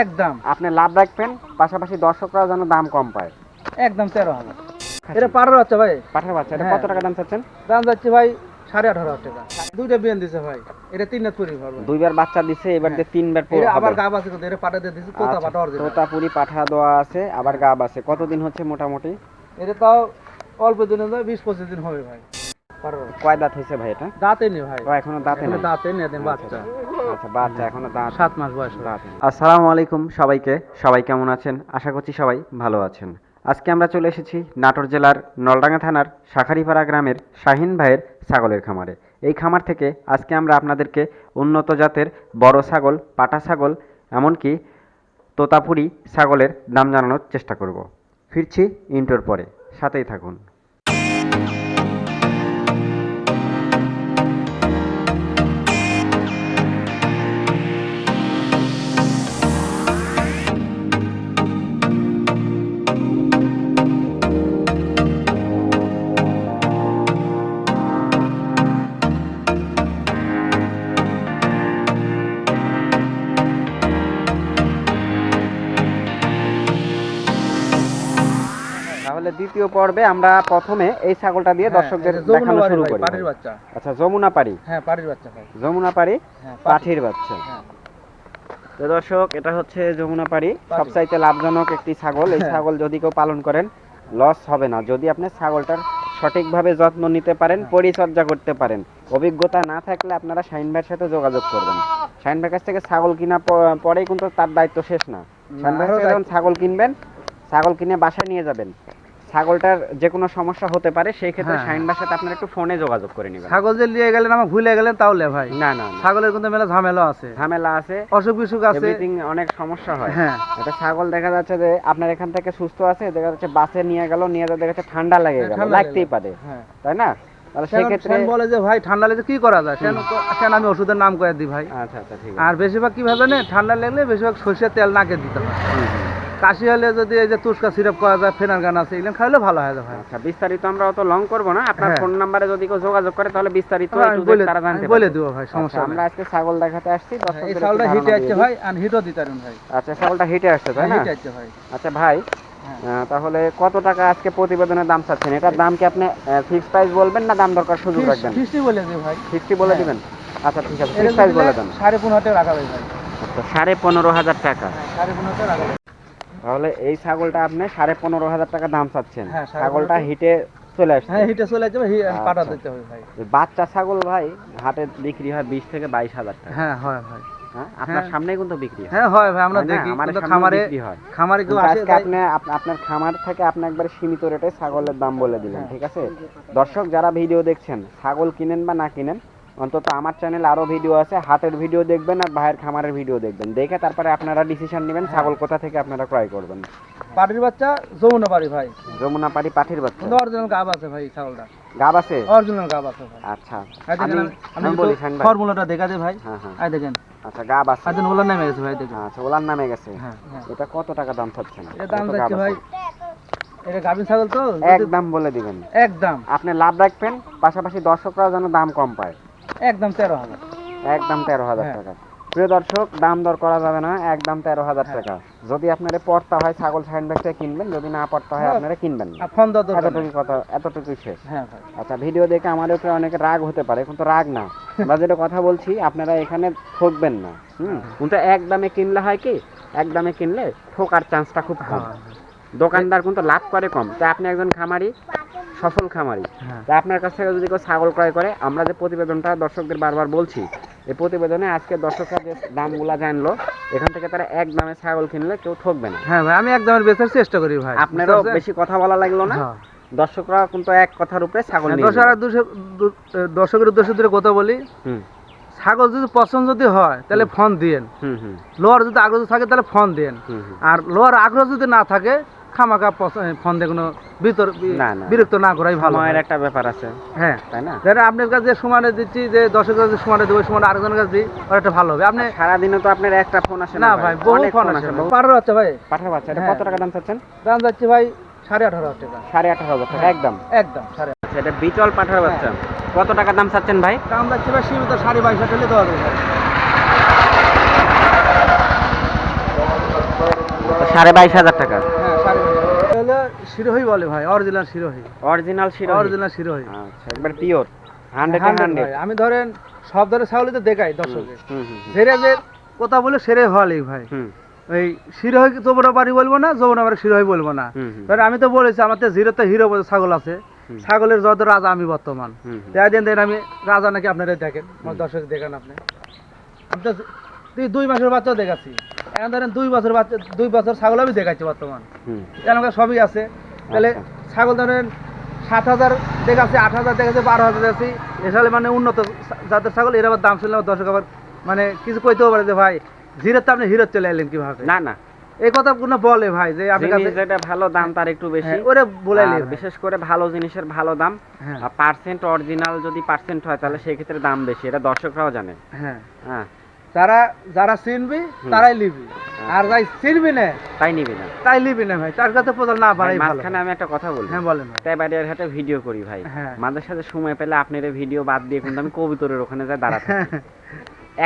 একদম। আপনি লাভ রাখবেন পাশাপাশি দর্শকরাও যেন দাম কম পায়। একদম তেরো হাজার। এটা পারো আচ্ছা ভাই। পাঠার বাচ্চা এটা হ্যাঁ। কত টাকা দাম চাচ্ছেন? দাম যাচ্ছে ভাই সাড়ে আঠারো হাজার টাকা। দুইটা বিয়ান দিছে ভাই। এটা তিন রাত পরি দুইবার বাচ্চা দিছে এবার যে তিনবার পর এটা আবার গাব আছে এটা পাটা দিয়ে দিছে তোতা আচ্ছা, তোতাপুরি পাঠা দেওয়া আছে আবার গাব আছে। কতদিন হচ্ছে মোটামুটি? এটা তাও অল্প দিনে যায় বিশ পঁচিশ দিন হবে ভাই। পারো কয় দাঁত হয়েছে ভাই এটা? দাঁতে নেই ভাই। এখনও দাঁতে নেই। দাঁতে নেই দেন বাচ্চা। আচ্ছা বাচ্চা এখনও দাঁত সাত মাস বয়স দাঁত আসসালামু আলাইকুম সবাইকে। সবাই কেমন আছেন? আশা করছি সবাই ভালো আছেন। আজকে আমরা চলে এসেছি নাটোর জেলার নলডাঙ্গা থানার শাখারিপাড়া গ্রামের শাহিন ভাইয়ের ছাগলের খামারে। এই খামার থেকে আজকে আমরা আপনাদেরকে উন্নত জাতের বড় ছাগল পাটা ছাগল এমনকি তোতাপুরি ছাগলের দাম জানানোর চেষ্টা করব। ফিরছি ইন্টোর পরে। সাথেই থাকুন। দ্বিতীয় পর্বে আমরা প্রথমে এই ছাগলটা দিয়ে হ্যাঁ, দর্শকদের দেখানো শুরু করি পাটির বাচ্চা। আচ্ছা যমুনা পাড়ি। হ্যাঁ পাটির বাচ্চা ভাই যমুনা পাড়ি হ্যাঁ পাঠির বাচ্চা। হ্যাঁ। তো দর্শক এটা হচ্ছে যমুনা পাড়ি। পাড়ি। সবচাইতে লাভজনক একটি ছাগল। এই। ছাগল যদি কেউ পালন করেন লস হবে না। যদি আপনি ছাগলটার সঠিকভাবে যত্ন নিতে পারেন। পরিচর্যা করতে পারেন। অভিজ্ঞতা না থাকলে আপনারা শাইন ভাইয়ের সাথে যোগাযোগ করবেন। শাইন ভাইয়ের কাছ থেকে ছাগল কিনা পরেই কিন্তু তার দায়িত্ব শেষ না। শাইন ভাইয়ের ছাগল কিনবেন ছাগল কিনে বাসায় নিয়ে যাবেন। ছাগলটার যে কোনো সমস্যা হতে পারে সেই ক্ষেত্রে হ্যাঁ। শাইন ভাইয়ের সাথে আপনারা একটু ফোনে যোগাযোগ করে নেবেন। ছাগল যে নিয়ে গেলেন আমার ভুলে গেলেন তাহলে ভাই। না না। ছাগলের কিন্তু মেলা ঝামেলা আছে। ঝামেলা আছে। অসুখ বিসুখ আছে। এভরিথিং অনেক সমস্যা হয়। হ্যাঁ। এটা ছাগল দেখা যাচ্ছে যে আপনার এখান থেকে সুস্থ আছে দেখা যাচ্ছে বাসে নিয়ে গেল নিয়ে যেতে দেখা যাচ্ছে ঠান্ডা লেগে হ্যাঁ, গেল লাগতেই পারে। হ্যাঁ। তাই না? সেক্ষেত্রে বলে যে ভাই ঠান্ডা লেগে কি করা যায়? সেন সেন আমি ওষুধের নাম করে দিই ভাই। আচ্ছা আচ্ছা ঠিক আর বেশিরভাগ কি ভাবে ঠান্ডা লাগলে বেশিরভাগ সর্ষের তেল নাকে দিতে হয়। কাশি হলে যদি এই যে তুষকা সিরাপ করা যায় ফেনার গান আছে এগুলো খাইলে ভালো হয় ভাই। আচ্ছা বিস্তারিত আমরা অত লং করব না। আপনার হ্যাঁ। ফোন নাম্বারে যদি কেউ যোগাযোগ করে তাহলে বিস্তারিত হ্যাঁ, বলে তারা জানতে বলে দেবো ভাই আচ্ছা, সমস্যা আমরা আজকে ছাগল দেখাতে আসছি। এই একটু হিটে আসছে ভাই আর হিটও দিতে পারেন ভাই। আচ্ছা ছাগলটা হিটে আসছে তাই না? হিটে আসছে ভাই। আচ্ছা ভাই হ্যাঁ। তাহলে কত টাকা আজকে প্রতিবেদনের দাম চাচ্ছেন? এটার দাম কি আপনি ফিক্স প্রাইস বলবেন না দাম দরকার সুযোগ রাখবেন? ফিস্টি বলে দিই ভাই। ফিফটি বলে হ্যাঁ। দিবেন? আচ্ছা ঠিক আছে ফিক্স প্রাইস বলে দেন। সাড়ে পনেরোতে রাখা ভাই। আচ্ছা সাড়ে পনেরো হাজার টাকা। হ্যাঁ, সাড়ে পনেরোতে রাখা যায় তাহলে এই ছাগলটা আপনি সাড়ে পনেরো হাজার টাকা দাম চাচ্ছেন। হ্যাঁ, ছাগলটা হিটে চলে আসছে। হ্যাঁ হিটে চলে যাবে আচ্ছা। পাটা দিতে হবে ভাই। বাচ্চা ছাগল ভাই হাটে বিক্রি হয় বিশ থেকে বাইশ হাজার টাকা। হ্যাঁ হয় ভাই হ্যাঁ আপনার হ্যাঁ। সামনেই কিন্তু বিক্রি হয়। হ্যাঁ ভাই আমরা দেখি খামারে খামারে কেউ আসে আপনি আপনার খামার থেকে আপনি একবার সীমিত রেটে ছাগলের দাম বলে দিলেন। ঠিক আছে? দর্শক যারা ভিডিও দেখছেন ছাগল কিনেন বা না কিনেন অন্তত আমার চ্যানেলে আরও ভিডিও আছে হাটের ভিডিও দেখবেন আর ভাইয়ের খামারের ভিডিও দেখবেন। দেখে তারপরে আপনারা ডিসিশন নেবেন হ্যাঁ। ছাগল কোথা থেকে আপনারা ক্রয় করবেন। পাটির বাচ্চা যমুনা বাড়ি ভাই। যমুনা পাড়ি পাঠির বাচ্চা? অরিজিনাল গাব আছে ভাই ছাগলটা। গাব আছে? অরিজিনাল গাব আছে ভাই। আচ্ছা। আমি বলি ফর্মুলাটা দেখা যায় ভাই। হ্যাঁ হ্যাঁ। এই দেখেন। আচ্ছা গাব আছে। আজ ওলার নামে গেছে ভাই দেখেন। আচ্ছা ওলার নামে গেছে। হ্যাঁ হ্যাঁ। এটা কত টাকা দাম চাচ্ছেন এটা দাম যাচ্ছে ভাই। এটা গাভীর ছাগল তো? একদম বলে দিবেন। একদম। আপনি লাভ রাখবেন পাশাপাশি দর্শকরাও যেন দাম কম পায়। একদম তেরো হাজার। একদম তেরো হাজার হ্যাঁ। টাকা। প্রিয় দর্শক দাম দর করা যাবে না একদম তেরো হাজার হ্যাঁ। টাকা। যদি আপনার পড়তা হয় ছাগল সাইন ব্যাগ থেকে কিনবেন যদি না পড়তা হয় হ্যাঁ। আপনারা কিনবেন না। এতটুকু কথা এতটুকু শেষ। হ্যাঁ আচ্ছা ভিডিও দেখে আমাদের উপরে অনেকে রাগ হতে পারে কিন্তু রাগ না। আমরা যেটা কথা বলছি আপনারা এখানে ঠকবেন না। হুম। কিন্তু এক দামে কিনলে হয় কি এক দামে কিনলে ঠকার চান্সটা খুব কম। দোকানদার কিন্তু লাভ করে কম। তা আপনি একজন খামারি সফল খামারি। হ্যাঁ। তা আপনার কাছ থেকে যদি কেউ ছাগল ক্রয় করে আমরা যে প্রতিবেদনটা দর্শকদের বারবার বলছি এই প্রতিবেদনে আজকে দর্শকরা যে দামগুলা জানলো এখান থেকে তারা এক দামে ছাগল কিনলে কেউ ঠকবে না। হ্যাঁ ভাই আমি একদমের বেচার চেষ্টা করি ভাই আপনারও বেশি কথা বলা লাগল না? হ্যাঁ। দর্শকরা কিন্তু এক কথার উপরে ছাগল হ্যাঁ, নিয়ে দর্শক আর দুশো দু- দর্শকের উদ্দেশ্যে ধরে কথা বলি। ছাগল যদি পছন্দ যদি হয় তাহলে ফোন দিয়েন। লোয়ার যদি আগ্রহ থাকে তাহলে ফোন হুম। আর লোয়ার আগ্রহ যদি না থাকে খামাকা পছ- ফোন দিয়ে কোনো বিতর। বিরক্ত না করাই ভালো সময়ের একটা ব্যাপার আছে। হ্যাঁ। তাই না? যেটা আপনার কাছে যে দিচ্ছি যে দর্শকের কাছে সময়টা দেবো সময়টা আরেকজনের কাছে দিই একটা ভালো হবে। আপনি সারাদিনে তো আপনার একটা ফোন আসে না ভাই। বহু ফোন বহু- পারো আচ্ছা ভাই? পাঠার বাচ্চা এটা হ্যাঁ। কত টাকা দাম চাচ্ছেন? দাম যাচ্ছে ভাই সাড়ে আঠারো হাজার টাকা। সাড়ে আঠারো হাজার টাকা হ্যাঁ। একদম? একদম সাড়ে আচ্ছা এটা বিচল পাঠার বাচ্চা। কত টাকা দাম চাচ্ছেন ভাই? দাম যাচ্ছে ভাই সীমিত সাড়ে বাইশ হাজার হলে দেওয়া সাড়ে বাইশ হাজার টাকা হ্যাঁ সাড়ে বাইশ হাজার। এটা হলো শিরোহী বলে ভাই অরিজিনাল শিরোহী। অরিজিনাল ছিল অরিজিনাল শিরোহী। আচ্ছা একবার পিওর হান্ড্রেড হান্ড্রেড হান্ড্রেড ভাই আমি ধরেন সব ধরে ছাগলই তো দেখাই দর্শকে সেরে যে কথা বলে সেরে হলেই ভাই। ওই শিরোহী যমুনা বাড়ি বলব না যমুনা বাড়ি শিরোহী বলব না? হুম আমি তো বলেছি আমার তো জিরোতে হিরো বলে ছাগল আছে। ছাগলের যত রাজা আমি বর্তমান। হুম। দিন দেন আমি রাজা নাকি আপনারা দেখেন? আমার দর্শক দেখেন আপনি। আমি তো দুই- দুই মাসের বাচ্চাও দেখাচ্ছি। এখন ধরেন দুই বছর বাচ্চা দুই বছর ছাগল আমি দেখাচ্ছি বর্তমান। এরকম সবই আছে। তাহলে আচ্ছা। ছাগল ধরেন সাত হাজার দেখাচ্ছি আট হাজার দেখাচ্ছি বারো হাজার দেখাচ্ছি। এসালে মানে উন্নত জাতের ছাগল এর আবার দাম শুনলে দর্শক আবার মানে কিছু কইতেও পারে যে ভাই জিরোতে আপনি হিরো চলে এলেন কীভাবে? না না। এই কথা কোনো বলে ভাই যে আপনি কাছে যেটা ভালো দাম তার একটু বেশি। হ্যাঁ, ওরে বলাইলে বিশেষ করে ভালো জিনিসের ভালো দাম। হ্যাঁ। পার্সেন্ট অরিজিনাল যদি পার্সেন্ট হয় তাহলে সেই ক্ষেত্রে দাম বেশি। এটা দর্শকরাও জানে। হ্যাঁ। হ্যাঁ। যারা যারা চিনবি তারাই লিবি। আর যাই চিনবি না তাই নিবি না। তাই লিবি না ভাই। তার কাছে প্রচার না বাড়াই ভালো। মাঝখানে আমি একটা কথা বলি। হ্যাঁ বলেন। তাই বাড়ির হাটে ভিডিও করি ভাই। হ্যাঁ। মাঝে সাথে সময় পেলে আপনার ভিডিও বাদ দিয়ে কিন্তু আমি কবিতরের ওখানে যাই দাঁড়াতে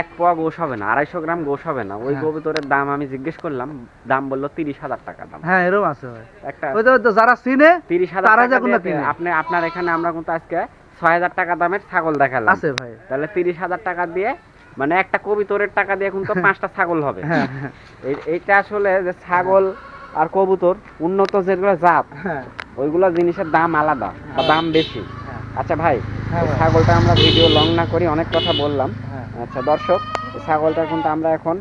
এক পোয়া গোশ হবে না আড়াইশো গ্রাম গোশ হবে না। ওই হ্যাঁ। কবিতরের দাম আমি জিজ্ঞেস করলাম দাম বলল তিরিশ হাজার টাকা দাম। হ্যাঁ এরকম আছে ভাই। একটা যারা চিনে তিরিশ হাজার আপনি আপনার এখানে আমরা কিন্তু আজকে ছয় হাজার টাকা দামের ছাগল দেখালাম। আছে ভাই। তাহলে তিরিশ হাজার টাকা দিয়ে মানে একটা কবিতরের টাকা দিয়ে কিন্তু পাঁচটা ছাগল হবে। হ্যাঁ হ্যাঁ, এইটা আসলে যে ছাগল আর কবুতর উন্নত যেগুলো জাত হ্যাঁ। ওইগুলো জিনিসের দাম আলাদা বা দাম বেশি। হ্যাঁ। আচ্ছা ভাই হ্যাঁ। ছাগলটা আমরা ভিডিও লং না করি অনেক কথা বললাম। হ্যাঁ। আচ্ছা দর্শক ছাগলটা কিন্তু আমরা এখন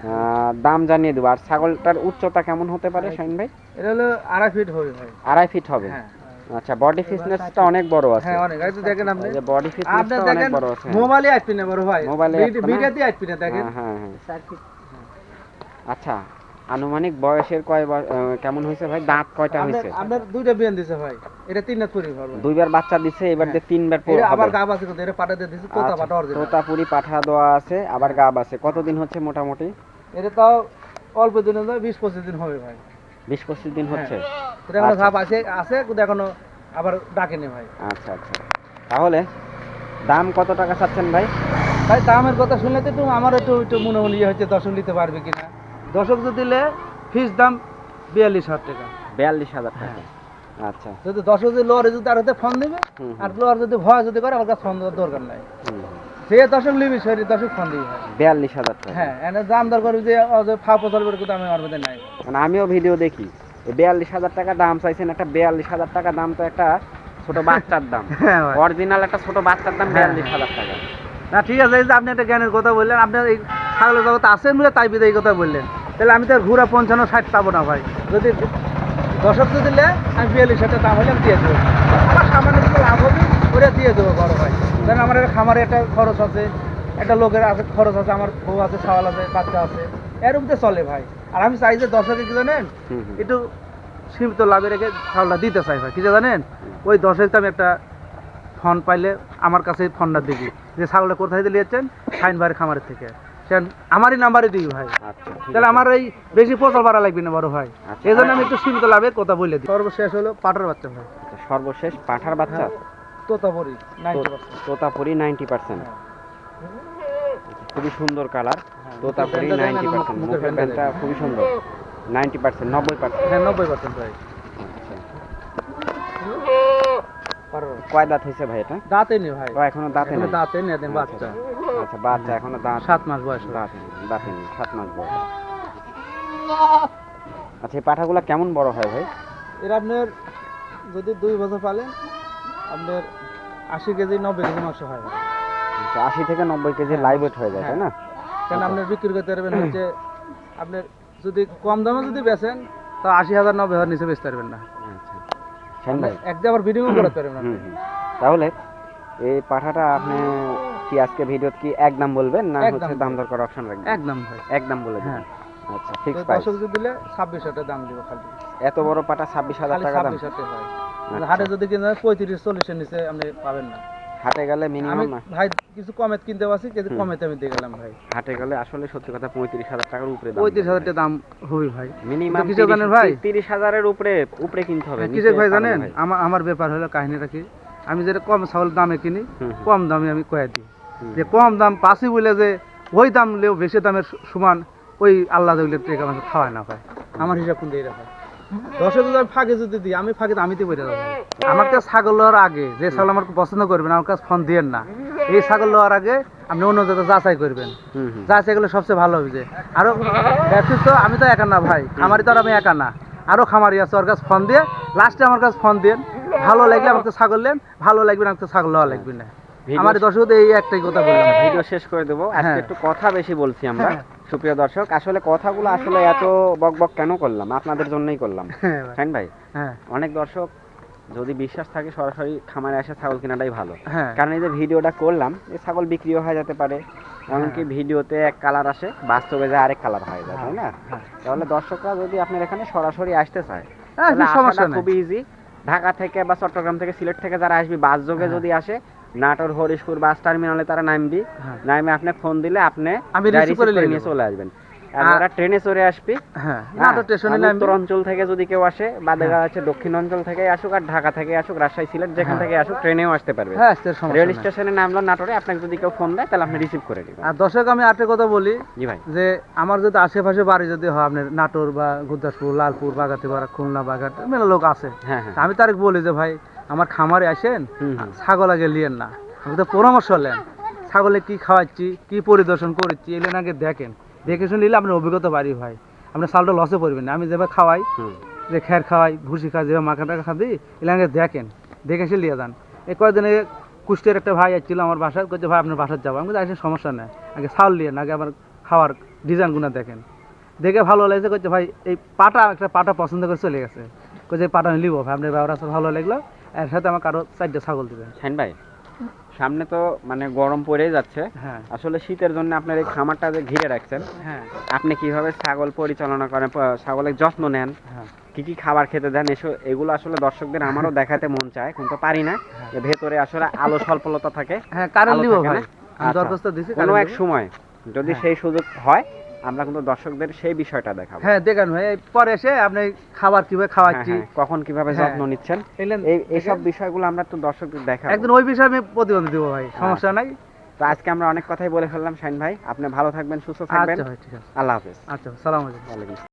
আহ, দাম জানিয়ে দেবো। আর ছাগলটার উচ্চতা কেমন হতে পারে শাইন ভাই? এটা হলো আড়াই ফিট হবে ভাই। আড়াই ফিট হবে। হ্যাঁ। আচ্ছা বডি ফিটনেসটা অনেক বড় আছে। হ্যাঁ অনেক। এই তো দেখেন আপনি। যে বডি ফিটনেসটা অনেক বড় আছে। মোবাইলে আসবি না বড় ভাই। মোবাইলে? ভিডিওতে আসবি না? দেখেন। হ্যাঁ হ্যাঁ হ্যাঁ। আচ্ছা আনুমানিক বয়সের কয় কেমন হয়েছে ভাই? দাঁত কয়টা হয়েছে? আপনার দুইটা বিয়ান দিছে ভাই। এটা তিন রাত পরি দুইবার বাচ্চা দিছে এবার যে তিনবার পর। আবার গাব আছে কিন্তু এটা পাটা দিয়ে দিছে তোতা আচ্ছা, পাটা অরিজিনাল তোতাপুরি পাঠা দেওয়া আছে আবার গাব আছে। কতদিন হচ্ছে মোটামুটি? এটা তাও অল্প নয় বিশ পঁচিশ দিন হবে ভাই। বিশ পঁচিশ দিন হচ্ছে? এটা এখনও আচ্ছা। আছে আছে এখনও আবার ডাকেনি ভাই। আচ্ছা আচ্ছা। তাহলে দাম কত টাকা চাচ্ছেন ভাই? ভাই দামের কথা শুনলে তো আমার একটু একটু মনে মনে ইয়ে হচ্ছে দর্শক নিতে পারবে কিনা। দশক যদি দিলে ফিস দাম বিয়াল্লিশ হাজার টাকা। বিয়াল্লিশ হাজার টাকা। হ্যাঁ। আচ্ছা। যদি দর্শক যদি লোয়ারে যদি তার হাতে ফোন দিবে আর লোয়ার যদি ভয় যদি করে আমার কাছে ফোন দেওয়ার দরকার নাই। ফোন দিবি বিয়াল্লিশ হাজার টাকা। হ্যাঁ এনে দাম দর করবি যে ফা পচল করে আমি আমার মধ্যে নাই। মানে আমিও ভিডিও দেখি বিয়াল্লিশ হাজার টাকা দাম চাইছেন একটা বিয়াল্লিশ হাজার টাকা দাম তো একটা ছোট বাচ্চার দাম। হ্যাঁ অরিজিনাল একটা ছোট বাচ্চার দাম হ্যাঁ। বিয়াল্লিশ হাজার টাকা। না ঠিক আছে এই যে আপনি একটা জ্ঞানের কথা বললেন আপনি এই ছাগলের জগতে আছেন বলে তাই বিদে এই কথা বললেন। তাহলে আমি তো ঘুরা পঞ্চান্ন ষাট পাবো না ভাই। যদি দশক যদি দিলে আমি বিয়াল্লিশ হাজার দাম হলে আমি দিয়ে দেবো আমার সামান্য কিছু লাভ ওটা দিয়ে দেবো বড় ভাই। কারণ আমার একটা খামারে একটা খরচ আছে একটা লোকের আছে খরচ আছে আমার বউ আছে ছাওয়াল আছে বাচ্চা আছে। এরকম তো চলে ভাই। আর আমি চাই যে দশকে কি জানেন। একটু সীমিত লাভে রেখে ছাগলটা দিতে চাই ভাই। কি জানেন? ওই দশের আমি একটা ফোন পাইলে আমার কাছে ফোনটা দিবি যে ছাগলটা কোথায় দিয়ে নিয়েছেন? সাইন ভাইয়ের খামারের থেকে। সে আমারই নাম্বারে দিবি ভাই। আচ্ছা তাহলে আমার এই বেশি ফসল বাড়া লাগবে না বড় ভাই। আচ্ছা। এই জন্য আমি একটু সীমিত লাভের কথা বলে দিই। সর্বশেষ হলো পাটার বাচ্চা ভাই। আচ্ছা, সর্বশেষ পাঠার বাচ্চা? হ্যাঁ, তোতাপুরি তোতাপুরি নাইনটি পার্সেন্ট খুবই সুন্দর কালার হ্যাঁ, তোতাপুরি নাইনটি পার্সেন্ট মুখের খুবই সুন্দর। নাইনটি পার্সেন্ট নব্বই পার্সেন্ট হ্যাঁ নব্বই পার্সেন্ট ভাই। কয় দাঁত হয়েছে ভাই এটা? দাঁতে নেই ভাই। ও এখনও দাঁতে এখনও নেই? দাঁতে নেই একদম বাচ্চা। আচ্ছা বাচ্চা এখনও দাঁত সাত মাস বয়স। দাঁতে নেই সাত মাস বয়স। আচ্ছা এই পাঠাগুলো কেমন বড় হয় ভাই? এর আপনার যদি দুই বছর পালেন আপনার আশি কেজি নব্বই কেজি মাংস হয়। আচ্ছা, আশি থেকে নব্বই কেজি হ্যাঁ, লাইভ ওয়েট হয়ে যায় তাই না? কারণ আপনার বিক্রি করতে পারবেন হচ্ছে আপনার যদি কম দামে যদি বেচেন তা আশি হাজার নব্বই হাজার নিচে বেচতে পারবেন না। আচ্ছা। শাহিন ভাই। এক দিয়ে আবার করতে পারবেন। তাহলে এই পাঠাটা আপনি কি আজকে ভিডিওত কি একদম বলবেন না একদম হচ্ছে দাম দর করার অপশন রাখবেন? একদম ভাই। একদম বলে দিবেন। হ্যাঁ। আচ্ছা ফিক্স প্রাইস দিলে ছাব্বিশ হাজার দাম দিব খালি। এত বড় পাটা ছাব্বিশ হাজার খালি টাকা দাম। হাজার হয় আচ্ছা। হাটে যদি কিনে পঁয়ত্রিশ চল্লিশের নিচে আপনি পাবেন না। হাটে গেলে মিনিমাম ভাই কিছু কমে কিনতে পারছি হুম। কমেতে আমি দিয়ে গেলাম ভাই। হাটে গেলে আসলে সত্যি কথা পঁয়ত্রিশ হাজার টাকার উপরে দাম পঁয়ত্রিশ হাজার টাকা দাম হবে ভাই। মিনিমাম কিসে জানেন ভাই? তিরিশ হাজারের উপরে উপরে কিনতে হবে হ্যাঁ, কিসের ভাই জানেন? আমার আমার ব্যাপার হলো কাহিনীটা কি? আমি যেটা কম ছাগল দামে কিনি কম দামে আমি কয়ে দিই। যে কম দাম পাসি বলে যে ওই দাম লেও বেশি দামের সমান ওই আল্লাহ দিলে টাকা খাওয়ায় না ভাই। আমার হিসাব কিন্তু এইরকম দর্শক যদি ফাঁকে যদি দিই আমি ফাঁকে আমি তো বইটা যাব। আমার কাছে ছাগল লওয়ার আগে যে ছাগল আমার পছন্দ করবেন আমার কাছে ফোন দিয়েন না। এই ছাগল লওয়ার আগে আপনি অন্য যাচাই করবেন। যাচাই করলে সবচেয়ে ভালো হবে যে। আরও ব্যক্তিত্ব আমি তো একা না ভাই তো আর আমি একা না। আরও খামারি আছে ওর কাছে ফোন দিয়ে লাস্টে আমার কাছে ফোন দেন ভালো লাগলে আমার কাছে ছাগল নেন ভালো লাগবে না আমার কাছে ছাগল লওয়া লাগবে না। আমার দর্শক এই একটাই কথা বললাম। ভিডিও শেষ করে দেবো। আজকে হ্যাঁ। একটু কথা বেশি বলছি আমরা। হ্যাঁ। সুপ্রিয় দর্শক আসলে কথাগুলো আসলে এত বক বক কেন করলাম আপনাদের জন্যই করলাম হ্যাঁ ভাই। হ্যাঁ অনেক দর্শক যদি বিশ্বাস থাকে সরাসরি খামারে এসে ছাগল কেনাটাই ভালো হ্যাঁ কারণ এই যে ভিডিওটা করলাম এই ছাগল বিক্রিও হয়ে যেতে পারে এমনকি হ্যাঁ। ভিডিওতে এক কালার আসে বাস্তবে যে আরেক কালার হয়ে যায় তাই না হ্যাঁ। তাহলে দর্শকরা যদি আপনার এখানে সরাসরি আসতে চায় হ্যাঁ। খুবই ইজি ঢাকা থেকে বা চট্টগ্রাম থেকে সিলেট থেকে যারা আসবে বাস যোগে হ্যাঁ। যদি আসে নাটোর হরিশপুর বাস টার্মিনালে তারা নামবি। হ্যাঁ। নামে আপনি ফোন দিলে আপনি আমি receive করে নিয়ে চলে আসবেন। আর- ট্রেনে চড়ে আসবে। হ্যাঁ হ্যাঁ, নাটোর স্টেশনে নামবি। উত্তর অঞ্চল থেকে যদি কেউ আসে বা দেখা। যাচ্ছে দক্ষিণ অঞ্চল থেকে আসুক আর ঢাকা থেকে আসুক রাজশাহী সিলেট যেখান। থেকে আসুক ট্রেনেও আসতে পারবে। হ্যাঁ রেল স্টেশনে নামলো নাটোরে আপনাকে যদি কেউ ফোন দেয় তাহলে আপনি রিসিভ করে নেবেন। আর দর্শক আমি আরেকটা কথা বলি জি ভাই। যে আমার যদি আশেপাশে বাড়ি যদি হয় আপনার নাটোর বা গুরদাসপুর লালপুর বাগাতিপাড়া খুলনা বাগাট মেলা লোক আছে। হ্যাঁ আমি তার বলি যে ভাই আমার খামারে আসেন। ছাগল আগে লিয়েন না। আমি তো পরামর্শ নেন ছাগলে কি খাওয়াচ্ছি কি পরিদর্শন করছি এলেন আগে দেখেন। দেখে শুনে নিলে আপনার অভিজ্ঞতা বাড়ি ভাই আপনার চালটা লসে পড়বেন না। আমি যেভাবে খাওয়াই যে খ্যার খাওয়াই ভুসি খাওয়াই যেভাবে মাখা টাকা খাদি এলে আগে দেখেন। দেখে সে লিয়ে যান। এই কয়েকদিনে কুষ্টের একটা ভাই আসছিল আমার বাসায় কইছে ভাই আপনার বাসার যাব। আমি আসলে সমস্যা নেই। আগে চাউল লিয়েন আগে আমার খাওয়ার ডিজাইনগুলো দেখেন। দেখে ভালো লাগছে কইছে ভাই এই পাটা একটা পাটা পছন্দ করে চলে গেছে। এই পাটা লিবো ভাই আপনার ব্যবহার ভালো লাগল। এর সাথে আমাকে আরও চারটে ছাগল দিবেন শাহিন ভাই সামনে তো মানে গরম পড়েই যাচ্ছে। হ্যাঁ। আসলে শীতের জন্য আপনার এই খামারটা যে ঘিরে রাখছেন হ্যাঁ। আপনি কীভাবে ছাগল পরিচালনা করেন ছাগলের যত্ন নেন হ্যাঁ। কি কি খাবার খেতে দেন এসব এগুলো আসলে দর্শকদের আমারও দেখাতে মন চায় কিন্তু পারি না। ভেতরে আসলে আলো স্বল্পলতা থাকে হ্যাঁ কারেন্ট আলো ভাই। আচ্ছা। দরখাস্ত দিছি কোনো এক সময় যদি। সেই সুযোগ হয় আমরা কিন্তু দর্শকদের সেই বিষয়টা দেখাবো। হ্যাঁ দেখেন ভাই পরে এসে আপনি খাবার কীভাবে হ্যাঁ, খাওয়াচ্ছি? হ্যাঁ, কখন কীভাবে হ্যাঁ। যত্ন নিচ্ছেন? এই এইসব দেখেন। বিষয়গুলো আমরা তো দর্শকদের দেখাবো। একদিন ওই বিষয়ে আমি প্রতিবন্ধী দেবো ভাই সমস্যা নাই। তো আজকে আমরা অনেক কথাই বলে ফেললাম শাইন ভাই। আপনি ভালো থাকবেন সুস্থ থাকবেন। আচ্ছা ভাই ঠিক আছে। আল্লাহ হাফেজ। আচ্ছা সালাম আলাইকুম।